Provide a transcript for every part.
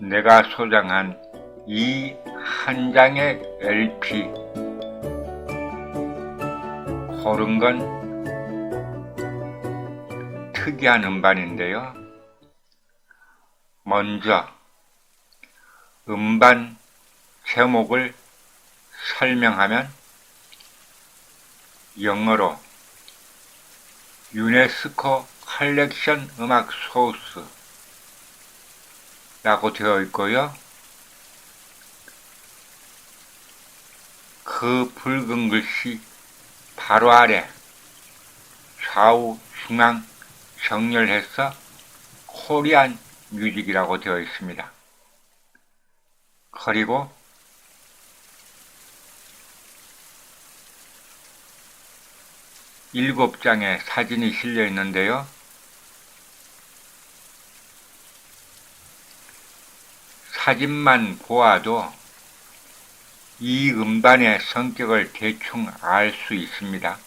내가 소장한 이 한 장의 LP 고른 건 특이한 음반인데요. 먼저 음반 제목을 설명하면 영어로 유네스코 컬렉션 음악 소스 라고 되어 있고요. 그 붉은 글씨 바로 아래 좌우 중앙 정렬해서 코리안 뮤직이라고 되어 있습니다. 그리고 일곱 장의 사진이 실려 있는데요. 사진만 보아도 이 음반의 성격을 대충 알 수 있습니다.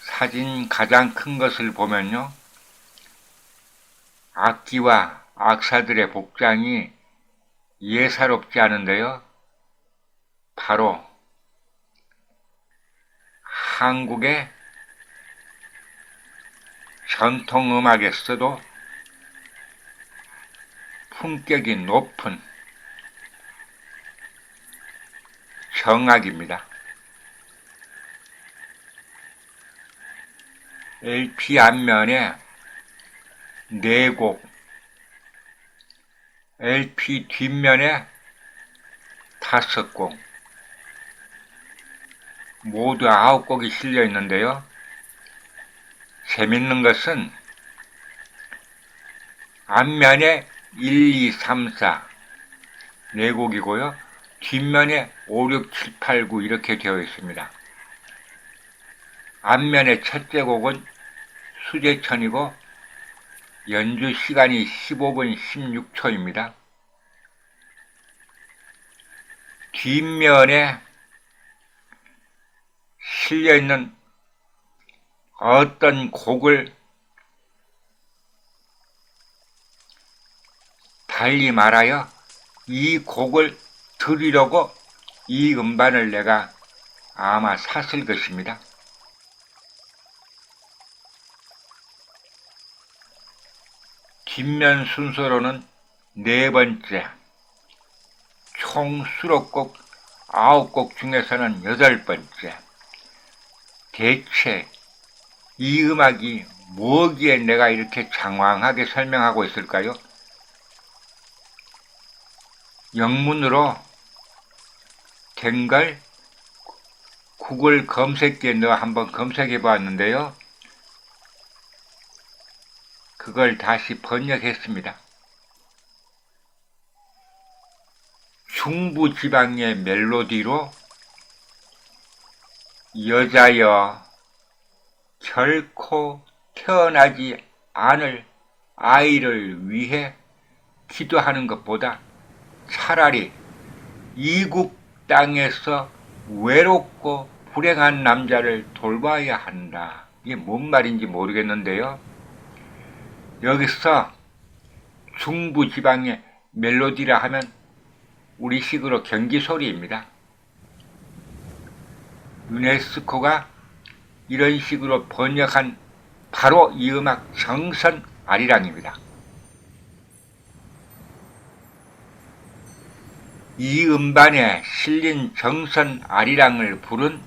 사진 가장 큰 것을 보면요. 악기와 악사들의 복장이 예사롭지 않은데요. 바로 한국의 전통음악에서도 품격이 높은 정악입니다. LP 앞면에 네 곡, LP 뒷면에 다섯 곡, 모두 아홉 곡이 실려 있는데요. 재밌는 것은 앞면에 1, 2, 3, 4, 네 곡이고요. 뒷면에 5, 6, 7, 8, 9 이렇게 되어 있습니다. 앞면의 첫째 곡은 수제천이고 연주 시간이 15분 16초입니다. 뒷면에 실려 있는 어떤 곡을 달리 말하여 이 곡을 들으려고 이 음반을 내가 아마 샀을 것입니다. 뒷면 순서로는 네 번째, 총 수록곡 아홉 곡 중에서는 여덟 번째. 대체 이 음악이 뭐기에 내가 이렇게 장황하게 설명하고 있을까요? 영문으로 된 걸 구글 검색기에 넣어 한번 검색해 보았는데요. 그걸 다시 번역했습니다. 중부 지방의 멜로디로 여자여 결코 태어나지 않을 아이를 위해 기도하는 것보다 차라리 이국 땅에서 외롭고 불행한 남자를 돌봐야 한다. 이게 뭔 말인지 모르겠는데요. 여기서 중부 지방의 멜로디라 하면 우리식으로 경기 소리입니다. 유네스코가 이런 식으로 번역한 바로 이 음악 정선 아리랑입니다. 이 음반에 실린 정선 아리랑을 부른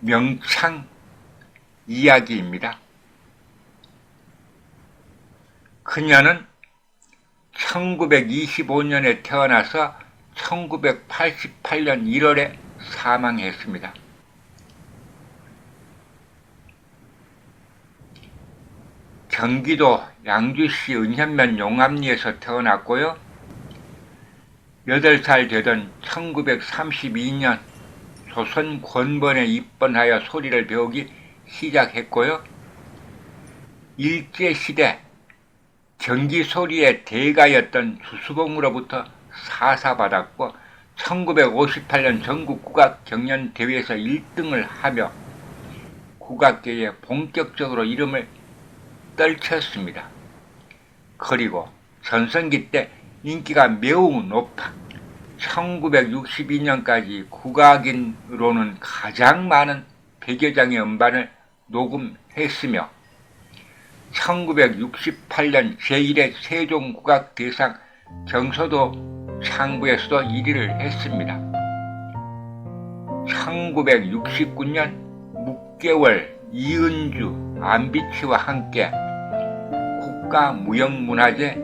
명창 이야기입니다. 그녀는 1925년에 태어나서 1988년 1월에 사망했습니다. 경기도 양주시 은현면 용암리에서 태어났고요. 8살 되던 1932년 조선 권번에 입번하여 소리를 배우기 시작했고요. 일제시대 경기 소리의 대가였던 주수봉으로부터 사사받았고 1958년 전국 국악 경연 대회에서 1등을 하며 국악계에 본격적으로 이름을 떨쳤습니다. 그리고 전성기 때 인기가 매우 높아 1962년까지 국악인으로는 가장 많은 100여 장의 음반을 녹음했으며 1968년 제1회 세종국악대상 경서도 창구에서도 1위를 했습니다. 1969년 묵개월 이은주 안비치와 함께 국가무형문화재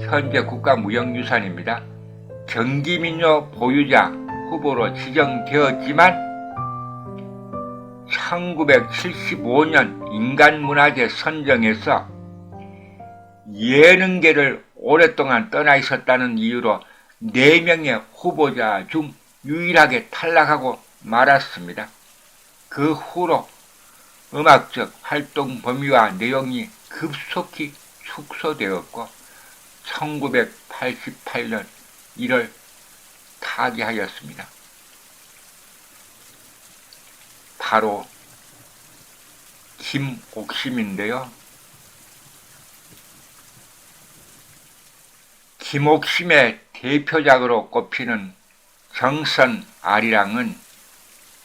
현재 국가무형유산입니다. 경기민요 보유자 후보로 지정되었지만 1975년 인간문화재 선정에서 예능계를 오랫동안 떠나 있었다는 이유로 4명의 후보자 중 유일하게 탈락하고 말았습니다. 그 후로 음악적 활동 범위와 내용이 급속히 축소되었고 1988년 1월 타계하였습니다. 바로 김옥심인데요. 김옥심의 대표작으로 꼽히는 정선 아리랑은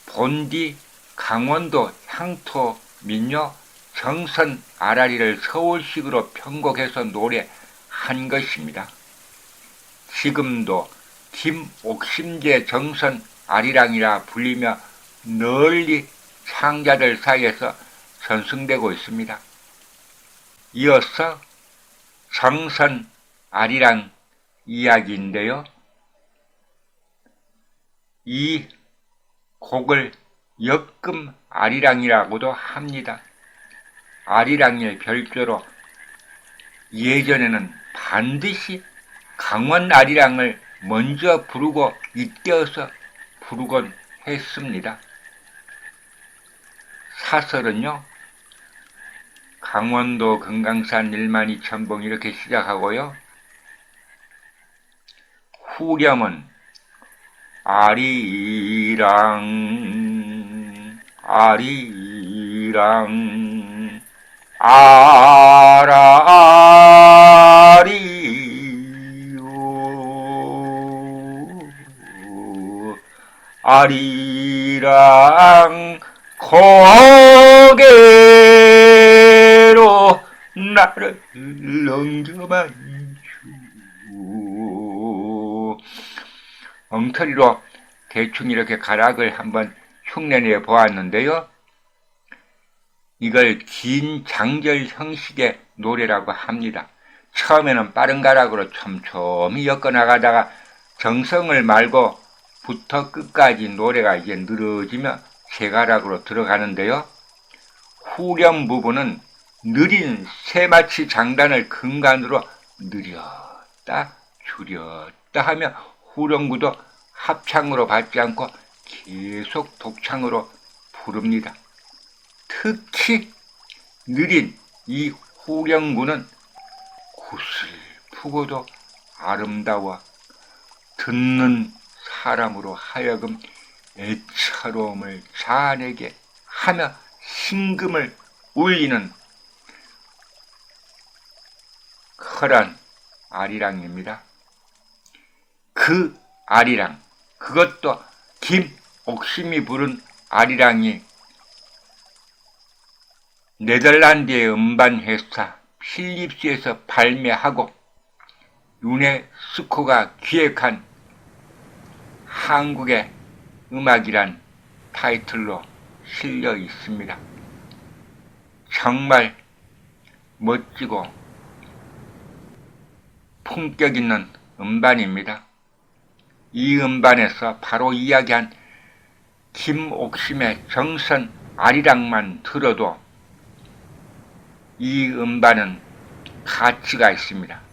본디 강원도 향토 민요 정선 아라리를 서울식으로 편곡해서 노래한 것입니다. 지금도 김옥심제 정선 아리랑이라 불리며 널리 창자들 사이에서 전승되고 있습니다. 이어서 정선 아리랑 이야기인데요. 이 곡을 역금 아리랑이라고도 합니다. 아리랑의 별조로 예전에는 반드시 강원 아리랑을 먼저 부르고 이때어서 부르곤 했습니다. 사설은요, 강원도 금강산 1만 2천봉 이렇게 시작하고요. 후렴은 아리랑 아리랑 아라리요. 아리랑 고개로 나를 넘겨 엉터리로 대충 이렇게 가락을 한번 흉내내 보았는데요. 이걸 긴 장절 형식의 노래라고 합니다. 처음에는 빠른 가락으로 촘촘히 엮어 나가다가 정성을 말고 부터 끝까지 노래가 이제 늘어지며 세 가락으로 들어가는데요. 후렴 부분은 느린 세마치 장단을 근간으로 느렸다 줄였다 하며 후렴구도 합창으로 받지 않고 계속 독창으로 부릅니다. 특히 느린 이 후렴구는 구슬프고도 아름다워 듣는 사람으로 하여금 애처로움을 자아내게 하며 심금을 울리는 커란 아리랑입니다. 그 아리랑, 그것도 김옥심이 부른 아리랑이 네덜란드의 음반 회사 필립스에서 발매하고 유네스코가 기획한 한국의 음악이란 타이틀로 실려 있습니다. 정말 멋지고 품격 있는 음반입니다. 이 음반에서 바로 이야기한 김옥심의 정선 아리랑만 들어도 이 음반은 가치가 있습니다.